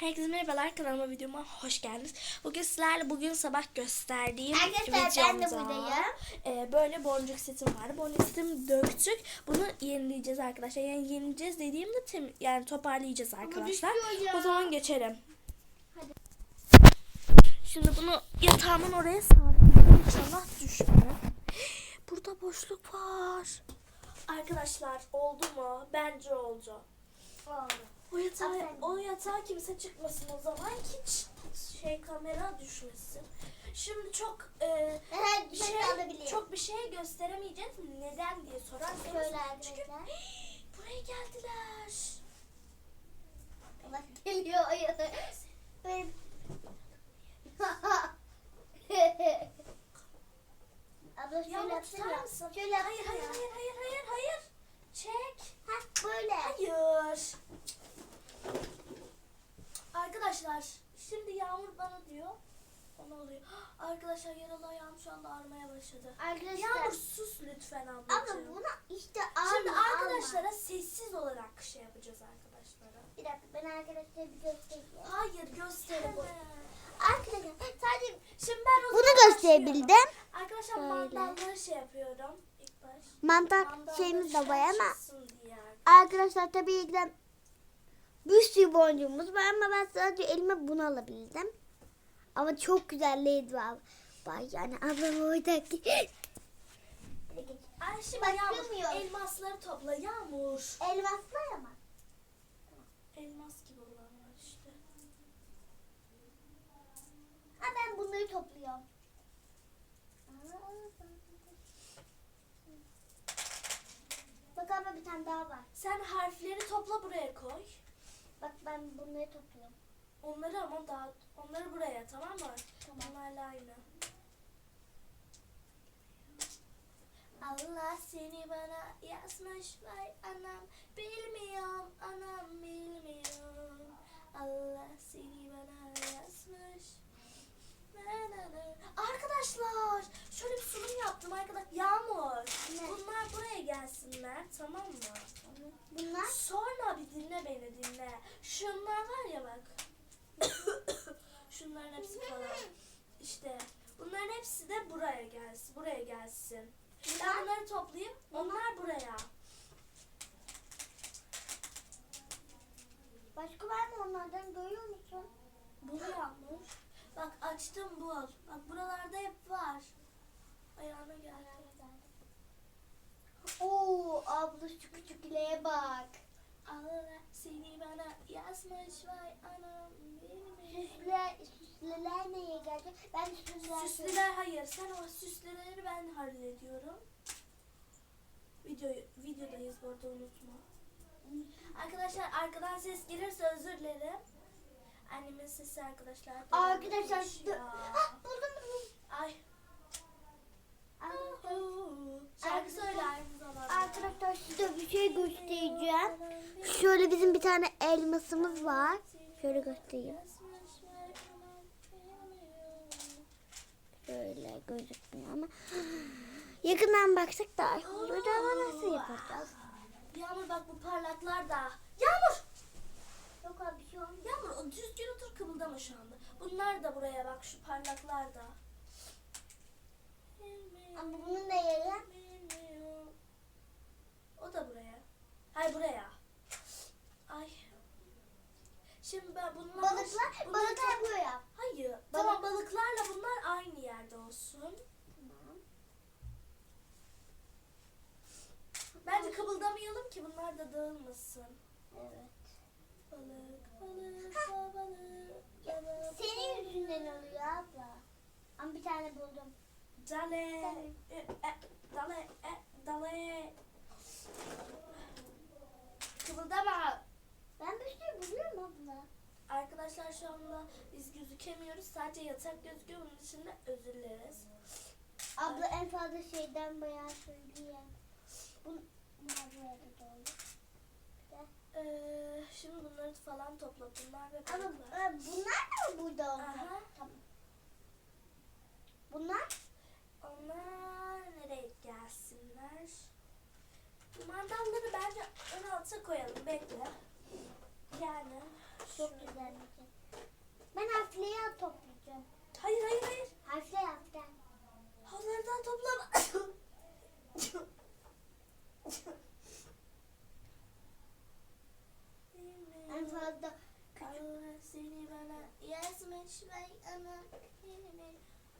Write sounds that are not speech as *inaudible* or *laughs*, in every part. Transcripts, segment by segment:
Herkese merhabalar kanalıma videoma hoş geldiniz. Bugün sizlerle bugün sabah gösterdiğim Arkadaşlar ben de buradayım. e, böyle boncuk setim vardı. Boncuk setimi döktük. Bunu yenileyeceğiz arkadaşlar. Yani yenileyeceğiz dediğimde tem, yani toparlayacağız arkadaşlar. O zaman geçelim. Hadi. Şimdi bunu yatağımın oraya sabitleyeceğim. İnşallah düşmüyor. Burada boşluk var. Arkadaşlar oldu mu? Bence oldu. O yatağa, o yatağa kimse çıkmasın o zaman hiç şey kamera düşmesin. Şimdi çok e, *laughs* bir şey, çok bir şey gösteremeyeceğiz. Neden diye sorarsanız. Çünkü *gasps* buraya geldiler. Bak geliyor ayı. Benim. *laughs* Abla şöyle yapsana. Şöyle hayır, hayır, hayır, hayır, hayır, hayır. Böyle. Hayır. Arkadaşlar şimdi Yağmur bana diyor. Ona oluyor. *gasps* Arkadaşlar yaralı ayağım şu anda ağrımaya başladı. Arkadaşlar. Yağmur sus lütfen Ama ablacığım. buna işte Şimdi alma, arkadaşlara sessiz olarak şey yapacağız arkadaşlara. alma. Bir dakika ben arkadaşlara bir göstereyim. Hayır gösterin. Arkadaşlar sadece Şimdi ben bunu gösterebildim. Arkadaşlar mandalları şey yapıyorum ilk baş. Mandalları şeyimiz de var ama. Arkadaşlar tabii ki de bir sürü boncuğumuz var ama ben sadece elime bunu alabildim. Ama çok güzel led var. Var yani ablam oradaki. Ay şimdi Başlamıyor. Yağmur elmasları topla Yağmur. Elmaslar ama. Elmas gibi olanlar işte. Ha ben bunları topluyorum. Abla bir tane daha var. Sen harfleri topla buraya koy. Bak ben bunları topluyorum. Onları ama daha onları buraya tamam mı? Tamam. Onlarla aynı. Allah seni bana yazmış vay anam bilmiyorum anam bilmiyorum Allah seni bana yazmış. Arkadaşlar şöyle bir sunum yaptım arkadaş Yağmur Ne? bunlar buraya gelsinler tamam mı? Bunlar Sonra bir dinle beni dinle. Şunlar var ya bak. *coughs* Şunların hepsi falan. İşte bunların hepsi de buraya gelsin. Buraya gelsin. Ben bunları toplayayım. Onlar buraya. başka var mı onlardan görüyor musun? Açtım bul. Bak buralarda hep var. Ayağına geldi. Oo abla şu küçüklüğe bak. Allah seni bana yazmış vay anam benim. Süsler, süsleler neye gelecek? Ben süsler Süslüler hayır. Sen o süslüleri ben hallediyorum. Video, videodayız bu arada unutma. Arkadaşlar arkadan ses gelirse özür dilerim. Annemin sesi arkadaşlar. Arkadaşlar şu... Ha, buldum buldum. Ay. Arkadaşlar- Şarkı size bir şey göstereceğim. Şöyle bizim bir tane elmasımız var. Şöyle göstereyim. Şöyle gözükmüyor ama yakından baksak daha iyi olur ama nasıl yapacağız? Yağmur bak bu parlaklar da. Yağmur! Yok abi bir şey olmuyor. Yağmur düzgün otur kımıldama şu anda. Bunlar da buraya bak şu parlaklar da. Ama bunun da yeri O da buraya. Hayır buraya. Ay. Şimdi ben bunlar... balıklar, bunlar balıklar buraya. Hayır. Balık- Tamam balıklarla bunlar aynı yerde olsun. Tamam. Bence kıvıldamayalım ki bunlar da dağılmasın. Evet. Balık, balık, da balık, da balık. Senin yüzünden oluyor abla. Ama bir tane buldum. Dale, e, e, dale, e, dale. Kıvıldama. Ben bir şey buluyorum abla. Arkadaşlar şu anda biz gözükemiyoruz. Sadece yatak gözüküyor. Bunun için de özür dileriz. Abla en fazla şeyden bayağı söyleyeyim. Bun, bunlar buraya da. Ee, şimdi bunları falan topla. Bunlar ve Ama bunlar. e, bunlar da mı burada? Aha. Tamam. Bunlar? Onlar nereye gelsinler? Mandalları bence ön alta koyalım. Bekle. Yani. Çok güzel. Şey. Ben harfleri toplayacağım. Hayır hayır hayır. Harfleri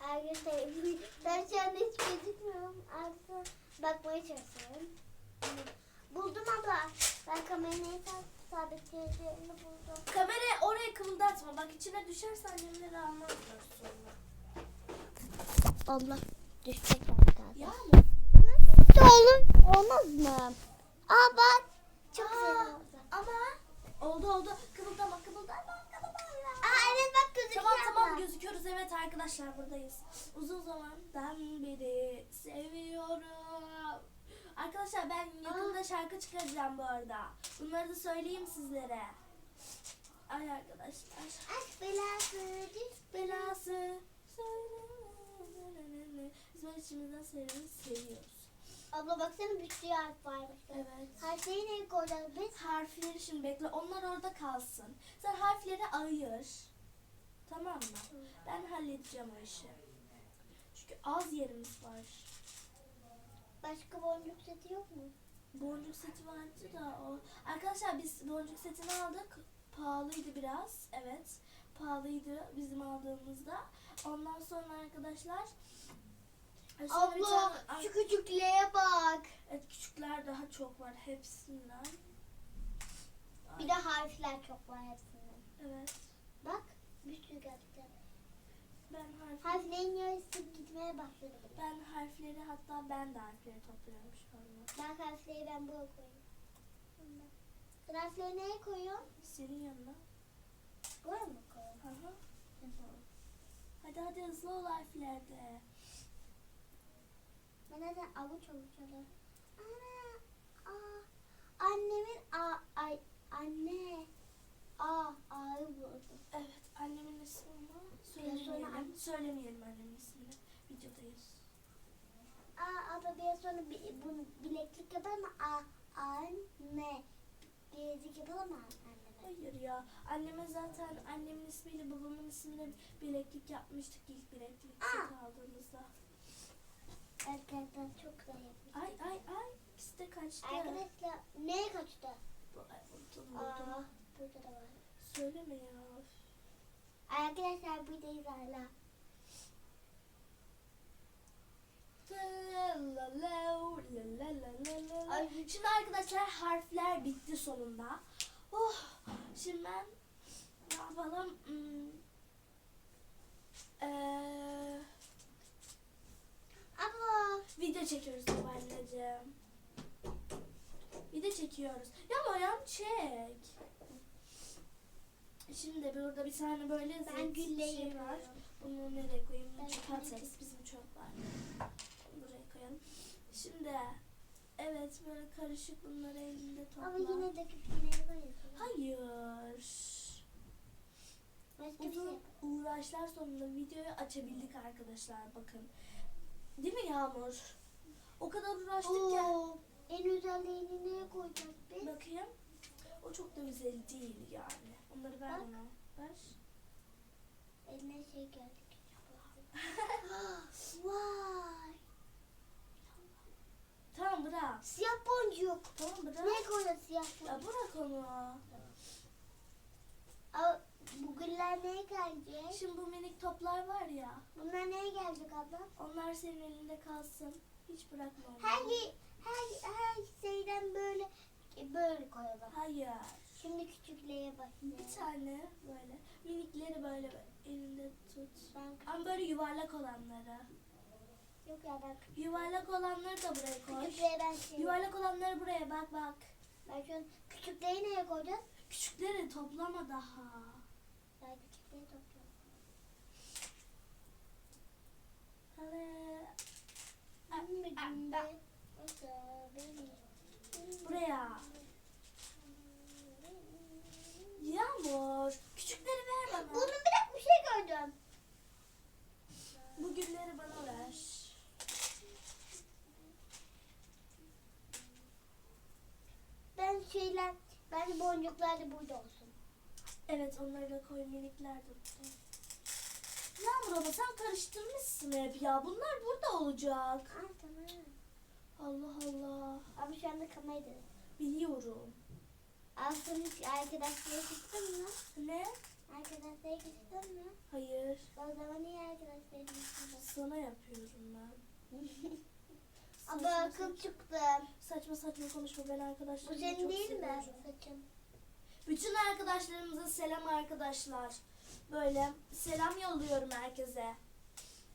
Arkadaşlar ben şu anda hiç gözükmüyorum. Arka bakmaya çalışıyorum. Buldum abla. Ben kamerayı sab- sabitleyeceğini buldum. Kamerayı oraya kımıldatma. Bak içine düşerse annemleri almazlar sonra. Allah düşecek arkadaşlar. Ya mı? Olur. Olmaz mı? Aa bak. Çok Aa, güzel oldu. Ama oldu oldu. Kımıldama kımıldama. Aa gözüküyor. Tamam tamam abla. gözüküyoruz evet arkadaşlar buradayız. Uzun zamandan beri seviyorum. Arkadaşlar ben yakında şarkı çıkaracağım bu arada. Bunları da söyleyeyim sizlere. Ay arkadaşlar. Aşk belası. Cips Belası. Biz böyle içimizden sevdiğimizi seviyoruz. Abla baksana bir sürü harf varmış. Evet. Harfleri neye koyacağız biz? Harfleri şimdi bekle. Onlar orada kalsın. Sen harfleri ayır. Tamam mı? Ben halledeceğim o işi. Çünkü az yerimiz var. Başka boncuk seti yok mu? Boncuk seti vardı da o. Arkadaşlar biz boncuk setini aldık. Pahalıydı biraz. Evet. Pahalıydı bizim aldığımızda. Ondan sonra arkadaşlar e, sonra Abla tane- şu küçüklüğe bak. Evet, küçükler daha çok var hepsinden. Bir de harfler çok var hepsinde. Evet. Bak sürü gerçekten. Ben harf Harflerin yarısı gitmeye başladı. ben harfleri hatta ben de harfleri topluyorum şu anda. Ben harfleri ben buraya koyayım. Sen harfleri neye koyuyorsun? Senin yanına. Buraya mı koyuyorsun? Hı hı. Hadi hadi hızlı ol harflerde. Ben neden avuç avuç alıyorum? Ana, aa, annemin a, ay, anne, a, a'yı buldum. Evet annemin ismi sonra söylemeyelim. Söylemeyelim annemin ismini. Videodayız. Aa, abla biraz sonra bi, bunu bileklik yapalım mı? A, anne, bilezik yapalım mı anneme? Hayır ya. Anneme zaten annemin ismiyle babamın ismine bileklik yapmıştık ilk bileklik Aa. aldığımızda. Gerçekten çok güzel yapmış. Ay ay ay. İkisi de kaçtı. Arkadaşlar neye kaçtı? Bu- ay, Buldum Aa, buldum. Burada da var. Söyleme ya. Arkadaşlar buradayız hala. Ay, Şimdi arkadaşlar harfler bitti sonunda. Oh, şimdi ben ne yapalım? Hmm. Ee, Abla. video çekiyoruz babaanneciğim. Video çekiyoruz. Ya Mayan çek. Şimdi burada bir tane böyle Ben gülleyi şey var. Bunu nereye koyayım? Ben atarız. Bizim çöp var. Buraya koyalım. Şimdi evet böyle karışık bunları elinde topla. Ama yine de var ya. Hayır. Başka şey Uzun yap. uğraşlar sonunda videoyu açabildik arkadaşlar bakın. Değil mi Yağmur? O kadar uğraştık ya. Oo, en özelliğini neye koyacağız biz? Bakayım. O çok da güzel değil yani. Onları ver Bak. bana. Ver. Eline şey geldi. *gasps* Vay. Tamam bırak. Siyah boncuk. Tamam bırak. Neye koyacağız siyah Ya boncuk? bırak onu. Aa, bu güller neye gelecek? Şimdi bu minik toplar var ya. Bunlar neye gelecek abla? Onlar senin elinde kalsın. Hiç bırakma onları. Her, her, her şeyden böyle böyle koyalım. Hayır. Şimdi küçüklüğe Bir başlayalım. tane böyle minikleri böyle elinde tut. Ben Ama böyle yuvarlak olanları. yok ya ben Yuvarlak olanları da buraya koy. küçüklüğe ben şey. Yuvarlak olanları buraya bak bak. Ben şu an küçüklüğü neye koyacağız? Küçükleri toplama daha. Ben küçüklüğü topluyorum. Hadi. Anne ah, günde. Buraya. Yağmur. Küçükleri ver bana. Bunu bir dakika bir şey gördüm. Bu gülleri bana ver. Ben şeyler, ben boncuklar da burada olsun. Evet onları da koy minikler de burada. Yağmur ama sen karıştırmışsın hep ya. Bunlar burada olacak. Aa tamam. Allah Allah. Abi şu anda kamerayı Biliyorum. Aslı hiç arkadaşlara gittin mi? Ne? Arkadaşlara gittin mi? Hayır. O zaman niye arkadaşlara gittin? Sana yapıyorum ben. *laughs* Ama akıl çıktı. Saçma saçma konuşma ben Bu arkadaşlarımı senin çok değil mi? seviyorum. Saçın. Bütün arkadaşlarımıza selam arkadaşlar. Böyle selam yolluyorum herkese.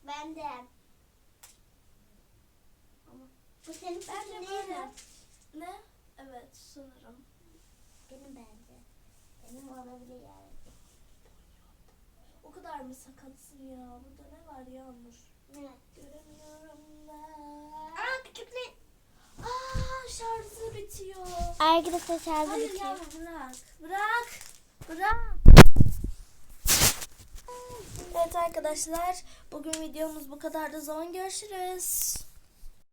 Ben de. Bu senin Ben saçın de değil böyle. Ne? Evet sanırım. Benim bence. Benim olabilir yani. O kadar mı sakatsın ya? Burada ne var Yağmur? Ne? Göremiyorum ben. Aa küçükler. Aa şarjı bitiyor. Arkadaşlar şarjı Hayır Yağmur bırak. Bırak. Bırak. Evet arkadaşlar bugün videomuz bu kadar da zaman görüşürüz.